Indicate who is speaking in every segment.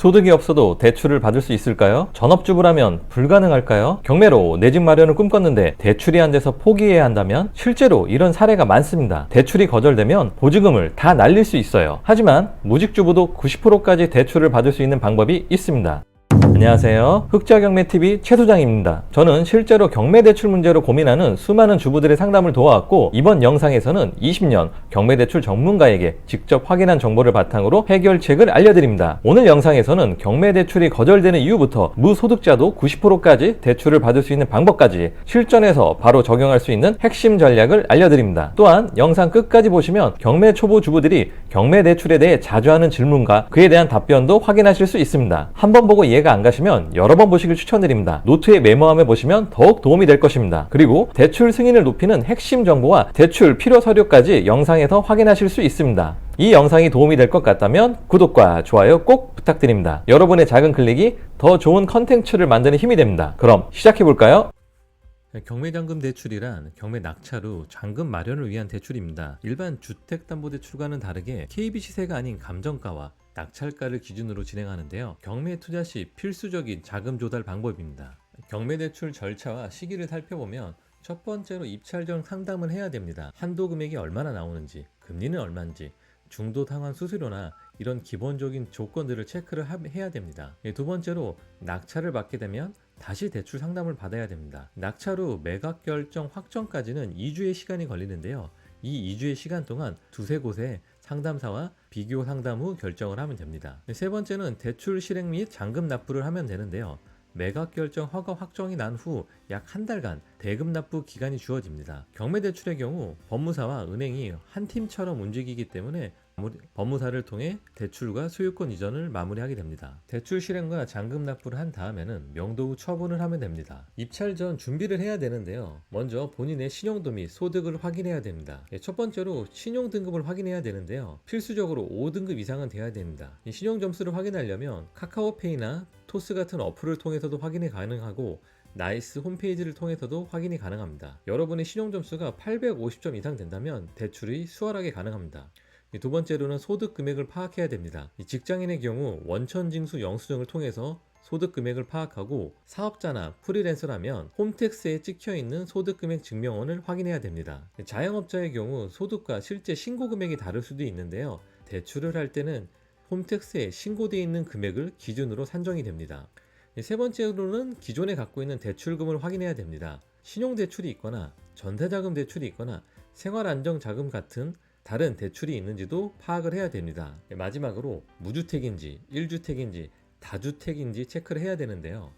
Speaker 1: 소득이 없어도 대출을 받을 수 있을까요? 전업주부라면 불가능할까요? 경매로 내 집 마련을 꿈꿨는데 대출이 안 돼서 포기해야 한다면 실제로 이런 사례가 많습니다. 대출이 거절되면 보증금을 다 날릴 수 있어요. 하지만 무직주부도 90%까지 대출을 받을 수 있는 방법이 있습니다. 안녕하세요. 흑자경매TV 최 소장입니다. 저는 실제로 경매대출 문제로 고민하는 수많은 주부들의 상담을 도와왔고, 이번 영상에서는 20년 경매대출 전문가에게 직접 확인한 정보를 바탕으로 해결책을 알려드립니다. 오늘 영상에서는 경매대출이 거절되는 이유부터 무소득자도 90%까지 대출을 받을 수 있는 방법까지 실전에서 바로 적용할 수 있는 핵심 전략을 알려드립니다. 또한 영상 끝까지 보시면 경매 초보 주부들이 경매대출에 대해 자주 하는 질문과 그에 대한 답변도 확인하실 수 있습니다. 한번 보고 이해가 안가 시면 여러 번 보시길 추천드립니다. 노트에 메모함에 보시면 더욱 도움이 될 것입니다. 그리고 대출 승인을 높이는 핵심 정보와 대출 필요 서류까지 영상에서 확인하실 수 있습니다. 이 영상이 도움이 될 것 같다면 구독과 좋아요 꼭 부탁드립니다. 여러분의 작은 클릭이 더 좋은 컨텐츠를 만드는 힘이 됩니다. 그럼 시작해 볼까요? 경매잔금 대출이란 경매 낙찰 후 잔금 마련을 위한 대출입니다. 일반 주택담보대출과는 다르게 KB 시세가 아닌 감정가와 낙찰가를 기준으로 진행하는데요. 경매 투자 시 필수적인 자금 조달 방법입니다. 경매 대출 절차와 시기를 살펴보면 첫 번째로 입찰 전 상담을 해야 됩니다. 한도 금액이 얼마나 나오는지, 금리는 얼마인지, 중도 상환 수수료나 이런 기본적인 조건들을 체크를 하- 해야 됩니다. 예, 두 번째로 낙찰을 받게 되면 다시 대출 상담을 받아야 됩니다. 낙찰 후 매각 결정 확정까지는 2주의 시간이 걸리는데요. 이 2주의 시간 동안 두세 곳의 상담사와 비교 상담 후 결정을 하면 됩니다. 세 번째는 대출 실행 및 잔금 납부를 하면 되는데요. 매각 결정 허가 확정이 난 후 약 한 달간 대금 납부 기간이 주어집니다. 경매 대출의 경우 법무사와 은행이 한 팀처럼 움직이기 때문에 법무사를 통해 대출과 소유권 이전을 마무리하게 됩니다. 대출 실행과 잔금 납부를 한 다음에는 명도 후 처분을 하면 됩니다. 입찰 전 준비를 해야 되는데요. 먼저 본인의 신용도 및 소득을 확인해야 됩니다. 예, 첫 번째로 신용 등급을 확인해야 되는데요. 필수적으로 5등급 이상은 돼야 됩니다. 이 신용 점수를 확인하려면 카카오페이나 토스 같은 어플을 통해서도 확인이 가능하고 나이스 홈페이지를 통해서도 확인이 가능합니다. 여러분의 신용 점수가 850점 이상 된다면 대출이 수월하게 가능합니다. 이두 번째로는 소득 금액을 파악해야 됩니다. 이 직장인의 경우 원천징수 영수증을 통해서 소득 금액을 파악하고 사업자나 프리랜서라면 홈택스에 찍혀 있는 소득 금액 증명원을 확인해야 됩니다. 자영업자의 경우 소득과 실제 신고 금액이 다를 수도 있는데요. 대출을 할 때는 홈택스에 신고되어 있는 금액을 기준으로 산정이 됩니다. 세 번째로는 기존에 갖고 있는 대출금을 확인해야 됩니다. 신용대출이 있거나 전세자금 대출이 있거나 생활안정자금 같은 다른 대출이 있는지도 파악을 해야 됩니다. 마지막으로 무주택인지 1주택인지 다주택인지 체크를 해야 되는데요.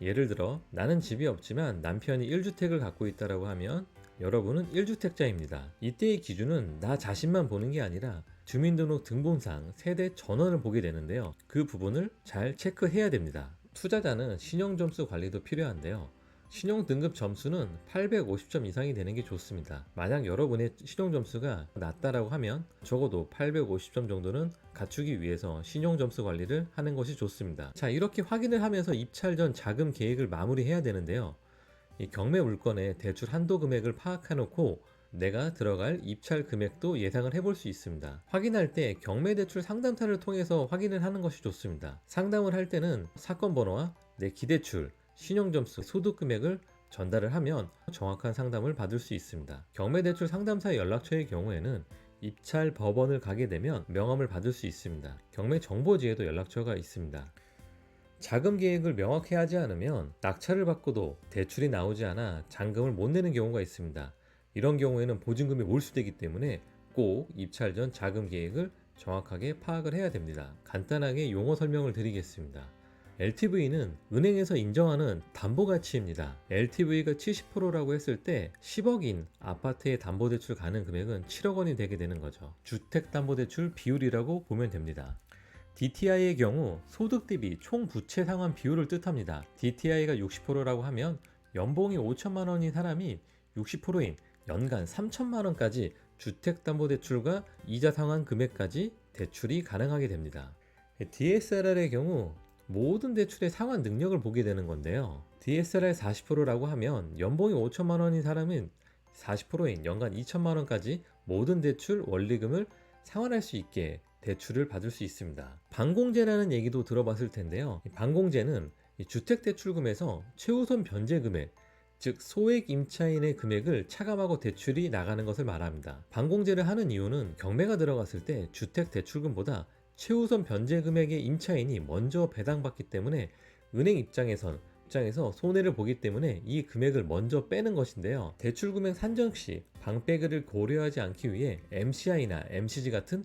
Speaker 1: 예를 들어 나는 집이 없지만 남편이 1주택을 갖고 있다라고 하면 여러분은 1주택자입니다. 이때의 기준은 나 자신만 보는 게 아니라 주민등록 등본상 세대 전원을 보게 되는데요. 그 부분을 잘 체크해야 됩니다. 투자자는 신용점수 관리도 필요한데요. 신용 등급 점수는 850점 이상이 되는 게 좋습니다. 만약 여러분의 신용 점수가 낮다라고 하면 적어도 850점 정도는 갖추기 위해서 신용 점수 관리를 하는 것이 좋습니다. 자, 이렇게 확인을 하면서 입찰 전 자금 계획을 마무리해야 되는데요. 이 경매 물건의 대출 한도 금액을 파악해 놓고 내가 들어갈 입찰 금액도 예상을 해볼 수 있습니다. 확인할 때 경매 대출 상담사를 통해서 확인을 하는 것이 좋습니다. 상담을 할 때는 사건 번호와 내 기대출, 신용점수, 소득 금액을 전달을 하면 정확한 상담을 받을 수 있습니다. 경매대출 상담사 연락처의 경우에는 입찰 법원을 가게 되면 명함을 받을 수 있습니다. 경매 정보지에도 연락처가 있습니다. 자금 계획을 명확히 하지 않으면 낙찰을 받고도 대출이 나오지 않아 잔금을 못 내는 경우가 있습니다. 이런 경우에는 보증금이 몰수되기 때문에 꼭 입찰 전 자금 계획을 정확하게 파악을 해야 됩니다. 간단하게 용어 설명을 드리겠습니다. LTV는 은행에서 인정하는 담보 가치입니다. LTV가 70%라고 했을 때 10억인 아파트의 담보대출 가능 금액은 7억 원이 되게 되는 거죠. 주택담보대출 비율이라고 보면 됩니다. DTI의 경우 소득 대비 총 부채 상환 비율을 뜻합니다. DTI가 60%라고 하면 연봉이 5천만 원인 사람이 60%인 연간 3천만 원까지 주택담보대출과 이자 상환 금액까지 대출이 가능하게 됩니다. DSLR의 경우 모든 대출의 상환 능력을 보게 되는 건데요. DSLR 40%라고 하면 연봉이 5천만 원인 사람은 40%인 연간 2천만 원까지 모든 대출 원리금을 상환할 수 있게 대출을 받을 수 있습니다. 반공제라는 얘기도 들어봤을 텐데요. 이 반공제는 이 주택대출금에서 최우선 변제 금액, 즉 소액 임차인의 금액을 차감하고 대출이 나가는 것을 말합니다. 반공제를 하는 이유는 경매가 들어갔을 때 주택 대출금보다 최우선 변제 금액의 임차인이 먼저 배당받기 때문에 은행 입장에선 입장에서 손해를 보기 때문에 이 금액을 먼저 빼는 것인데요. 대출 금액 산정 시 방패를 고려하지 않기 위해 MCI나 MCG 같은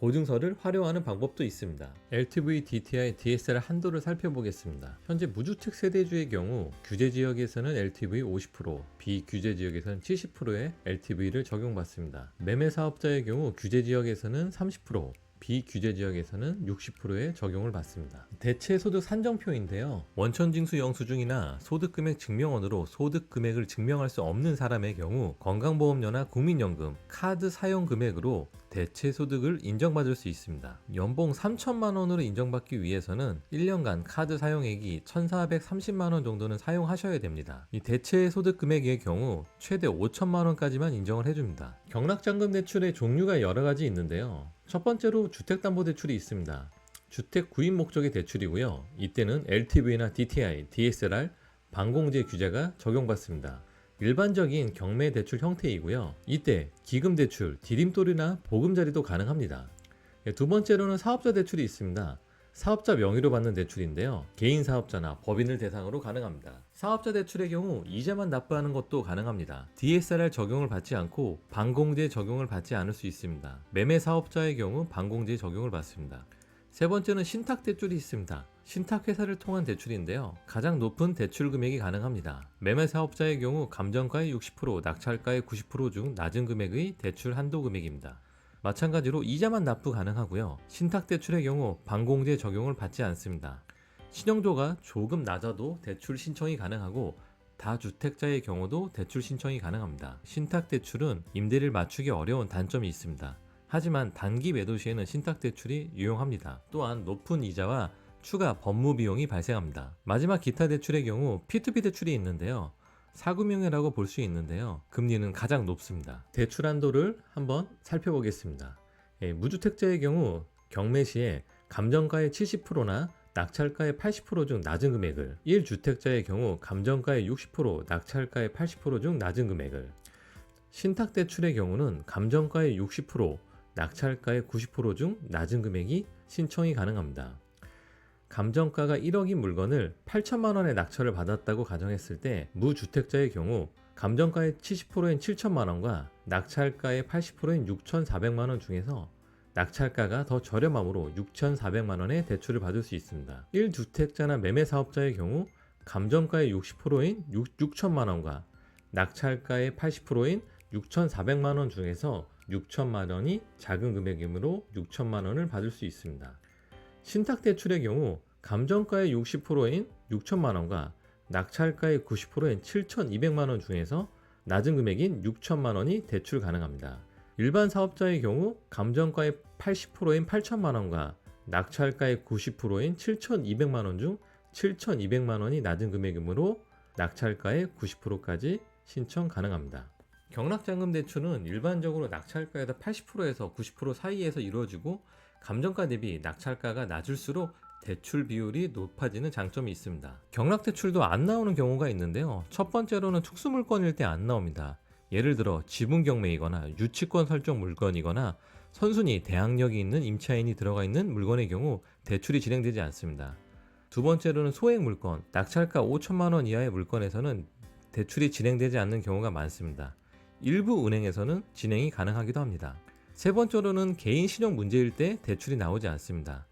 Speaker 1: 보증서를 활용하는 방법도 있습니다. LTV, DTI, DSR 한도를 살펴보겠습니다. 현재 무주택 세대주의 경우 규제 지역에서는 LTV 50%, 비규제 지역에서는 70%의 LTV를 적용받습니다. 매매 사업자의 경우 규제 지역에서는 30%, 비규제 지역에서는 60%의 적용을 받습니다. 대체 소득 산정표인데요. 원천징수 영수증이나 소득금액 증명원으로 소득금액을 증명할 수 없는 사람의 경우 건강보험료나 국민연금, 카드 사용 금액으로 대체 소득을 인정받을 수 있습니다. 연봉 3천만 원으로 인정받기 위해서는 1년간 카드 사용액이 1,430만 원 정도는 사용하셔야 됩니다. 이 대체 소득 금액의 경우 최대 5천만 원까지만 인정을 해줍니다. 경락잔금 대출의 종류가 여러 가지 있는데요. 첫 번째로 주택담보대출이 있습니다. 주택 구입 목적의 대출이고요. 이때는 LTV나 DTI, DSR, 반공제 규제가 적용받습니다. 일반적인 경매 대출 형태이고요. 이때 기금 대출, 디딤돌이나 보금자리도 가능합니다. 예, 두 번째로는 사업자 대출이 있습니다. 사업자 명의로 받는 대출인데요. 개인 사업자나 법인을 대상으로 가능합니다. 사업자 대출의 경우 이자만 납부하는 것도 가능합니다. DSR 적용을 받지 않고 반공제 적용을 받지 않을 수 있습니다. 매매 사업자의 경우 반공제 적용을 받습니다. 세 번째는 신탁 대출이 있습니다. 신탁 회사를 통한 대출인데요. 가장 높은 대출 금액이 가능합니다. 매매 사업자의 경우 감정가의 60%, 낙찰가의 90%중 낮은 금액의 대출 한도 금액입니다. 마찬가지로 이자만 납부 가능하고요. 신탁 대출의 경우 반공제 적용을 받지 않습니다. 신용도가 조금 낮아도 대출 신청이 가능하고 다주택자의 경우도 대출 신청이 가능합니다. 신탁 대출은 임대를 맞추기 어려운 단점이 있습니다. 하지만 단기 매도 시에는 신탁 대출이 유용합니다. 또한 높은 이자와 추가 법무 비용이 발생합니다. 마지막 기타 대출의 경우 P2P 대출이 있는데요. 사금융이라고 볼 수 있는데요. 금리는 가장 높습니다. 대출 한도를 한번 살펴보겠습니다. 예, 무주택자의 경우 경매 시에 감정가의 70%나 낙찰가의 80%중 낮은 금액을 1주택자의 경우 감정가의 60% 낙찰가의 80%중 낮은 금액을 신탁대출의 경우는 감정가의 60% 낙찰가의 90%중 낮은 금액이 신청이 가능합니다. 감정가가 1억인 물건을 8천만 원에 낙찰을 받았다고 가정했을 때 무주택자의 경우 감정가의 70%인 7천만 원과 낙찰가의 80%인 6,400만 원 중에서 낙찰가가 더 저렴함으로 6,400만 원의 대출을 받을 수 있습니다. 1주택자나 매매 사업자의 경우 감정가의 60%인 6, 6천만 원과 낙찰가의 80%인 6,400만 원 중에서 6천만 원이 작은 금액이므로 6천만 원을 받을 수 있습니다. 신탁 대출의 경우 감정가의 60%인 6천만 원과 낙찰가의 90%인 7,200만 원 중에서 낮은 금액인 6천만 원이 대출 가능합니다. 일반 사업자의 경우 감정가의 80%인 8천만 원과 낙찰가의 90%인 7,200만 원 중 7,200만 원이 낮은 금액이므로 낙찰가의 90%까지 신청 가능합니다. 경락자금 대출은 일반적으로 낙찰가에다 80%에서 90% 사이에서 이루어지고 감정가 대비 낙찰가가 낮을수록 대출 비율이 높아지는 장점이 있습니다. 경락 대출도 안 나오는 경우가 있는데요. 첫 번째로는 특수 물건일 때 안 나옵니다. 예를 들어 지분 경매이거나 유치권 설정 물건이거나 선순위 대항력이 있는 임차인이 들어가 있는 물건의 경우 대출이 진행되지 않습니다. 두 번째로는 소액 물건, 낙찰가 5천만 원 이하의 물건에서는 대출이 진행되지 않는 경우가 많습니다. 일부 은행에서는 진행이 가능하기도 합니다. 세 번째로는 개인 신용 문제일 때 대출이 나오지 않습니다.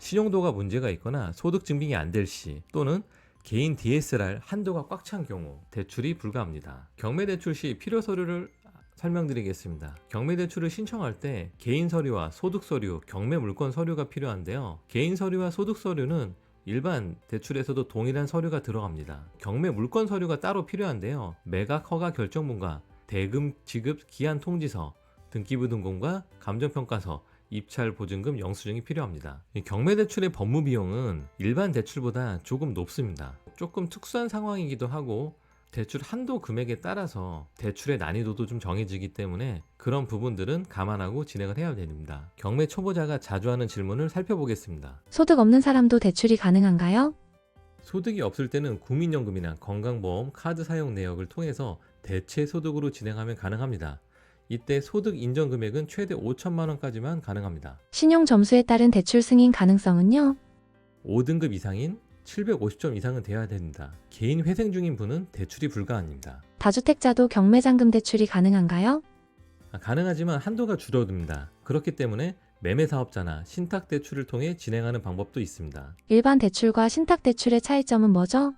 Speaker 1: 신용도가 문제가 있거나 소득 증빙이 안 될 시 또는 개인 DSR 한도가 꽉 찬 경우 대출이 불가합니다. 경매 대출 시 필요 서류를 설명드리겠습니다. 경매 대출을 신청할 때 개인 서류와 소득 서류, 경매 물건 서류가 필요한데요. 개인 서류와 소득 서류는 일반 대출에서도 동일한 서류가 들어갑니다. 경매 물건 서류가 따로 필요한데요. 매각 허가 결정문과 대금 지급 기한 통지서, 등기부등본과 감정평가서, 입찰 보증금 영수증이 필요합니다. 이 경매 대출의 법무 비용은 일반 대출보다 조금 높습니다. 조금 특수한 상황이기도 하고 대출 한도 금액에 따라서 대출의 난이도도 좀 정해지기 때문에 그런 부분들은 감안하고 진행을 해야 됩니다. 경매 초보자가 자주 하는 질문을 살펴보겠습니다.
Speaker 2: 소득 없는 사람도 대출이 가능한가요?
Speaker 1: 소득이 없을 때는 국민연금이나 건강보험, 카드 사용 내역을 통해서 대체 소득으로 진행하면 가능합니다. 이때 소득 인정 금액은 최대 5천만 원까지만 가능합니다.
Speaker 2: 신용 점수에 따른 대출 승인 가능성은요?
Speaker 1: 5등급 이상인 750점 이상은 돼야 됩니다. 개인 회생 중인 분은 대출이 불가합니다.
Speaker 2: 다주택자도 경매장금 대출이 가능한가요?
Speaker 1: 아, 가능하지만 한도가 줄어듭니다. 그렇기 때문에 매매 사업자나 신탁 대출을 통해 진행하는 방법도 있습니다.
Speaker 2: 일반 대출과 신탁 대출의 차이점은 뭐죠?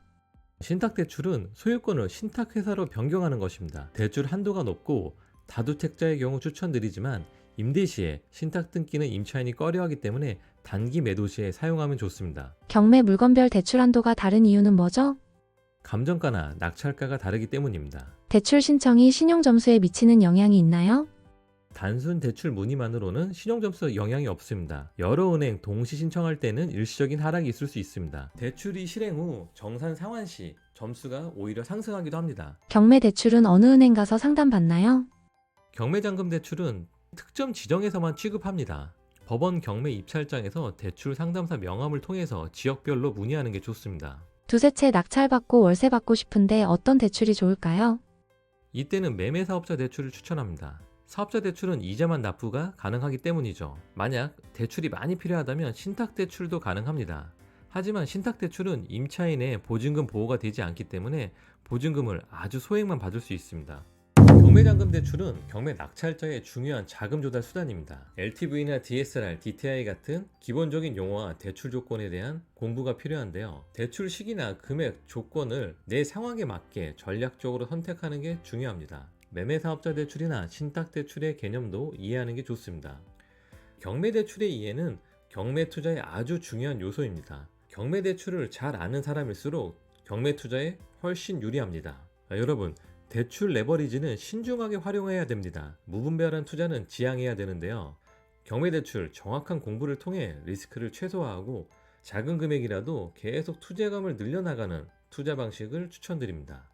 Speaker 1: 신탁 대출은 소유권을 신탁 회사로 변경하는 것입니다. 대출 한도가 높고 다주택자의 경우 추천드리지만 임대 시에 신탁 등기는 임차인이 꺼려하기 때문에 단기 매도 시에 사용하면 좋습니다.
Speaker 2: 경매 물건별 대출 한도가 다른 이유는 뭐죠?
Speaker 1: 감정가나 낙찰가가 다르기 때문입니다.
Speaker 2: 대출 신청이 신용 점수에 미치는 영향이 있나요?
Speaker 1: 단순 대출 문의만으로는 신용점수 영향이 없습니다. 여러 은행 동시 신청할 때는 일시적인 하락이 있을 수 있습니다. 대출이 실행 후 정산 상환 시 점수가 오히려 상승하기도 합니다.
Speaker 2: 경매 대출은 어느 은행 가서 상담받나요?
Speaker 1: 경매잔금 대출은 특정 지정에서만 취급합니다. 법원 경매 입찰장에서 대출 상담사 명함을 통해서 지역별로 문의하는 게 좋습니다.
Speaker 2: 두세 채 낙찰받고 월세 받고 싶은데 어떤 대출이 좋을까요?
Speaker 1: 이때는 매매 사업자 대출을 추천합니다. 사업자 대출은 이자만 납부가 가능하기 때문이죠. 만약 대출이 많이 필요하다면 신탁 대출도 가능합니다. 하지만 신탁 대출은 임차인의 보증금 보호가 되지 않기 때문에 보증금을 아주 소액만 받을 수 있습니다. 경매잔금 대출은 경매 낙찰자의 중요한 자금 조달 수단입니다. LTV나 DSR, DTI 같은 기본적인 용어와 대출 조건에 대한 공부가 필요한데요. 대출 시기나 금액, 조건을 내 상황에 맞게 전략적으로 선택하는 게 중요합니다. 매매 사업자 대출이나 신탁 대출의 개념도 이해하는 게 좋습니다. 경매 대출의 이해는 경매 투자의 아주 중요한 요소입니다. 경매 대출을 잘 아는 사람일수록 경매 투자에 훨씬 유리합니다. 아, 여러분, 대출 레버리지는 신중하게 활용해야 됩니다. 무분별한 투자는 지양해야 되는데요. 경매 대출 정확한 공부를 통해 리스크를 최소화하고 작은 금액이라도 계속 투자감을 늘려나가는 투자 방식을 추천드립니다.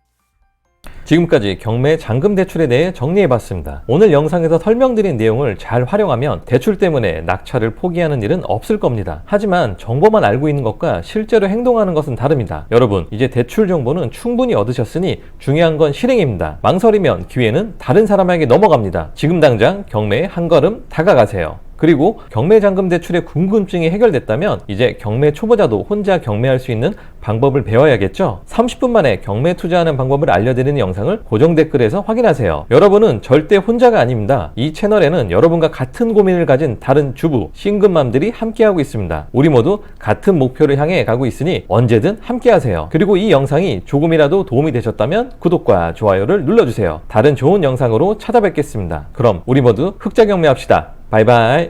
Speaker 1: 지금까지 경매 잔금 대출에 대해 정리해봤습니다. 오늘 영상에서 설명드린 내용을 잘 활용하면 대출 때문에 낙찰을 포기하는 일은 없을 겁니다. 하지만 정보만 알고 있는 것과 실제로 행동하는 것은 다릅니다. 여러분, 이제 대출 정보는 충분히 얻으셨으니 중요한 건 실행입니다. 망설이면 기회는 다른 사람에게 넘어갑니다. 지금 당장 경매에 한 걸음 다가가세요. 그리고 경매 잔금 대출의 궁금증이 해결됐다면 이제 경매 초보자도 혼자 경매할 수 있는 방법을 배워야겠죠? 30분 만에 경매 투자하는 방법을 알려드리는 영상을 고정 댓글에서 확인하세요. 여러분은 절대 혼자가 아닙니다. 이 채널에는 여러분과 같은 고민을 가진 다른 주부, 싱글맘들이 함께하고 있습니다. 우리 모두 같은 목표를 향해 가고 있으니 언제든 함께하세요. 그리고 이 영상이 조금이라도 도움이 되셨다면 구독과 좋아요를 눌러주세요. 다른 좋은 영상으로 찾아뵙겠습니다. 그럼 우리 모두 흑자 경매합시다. 바이바이.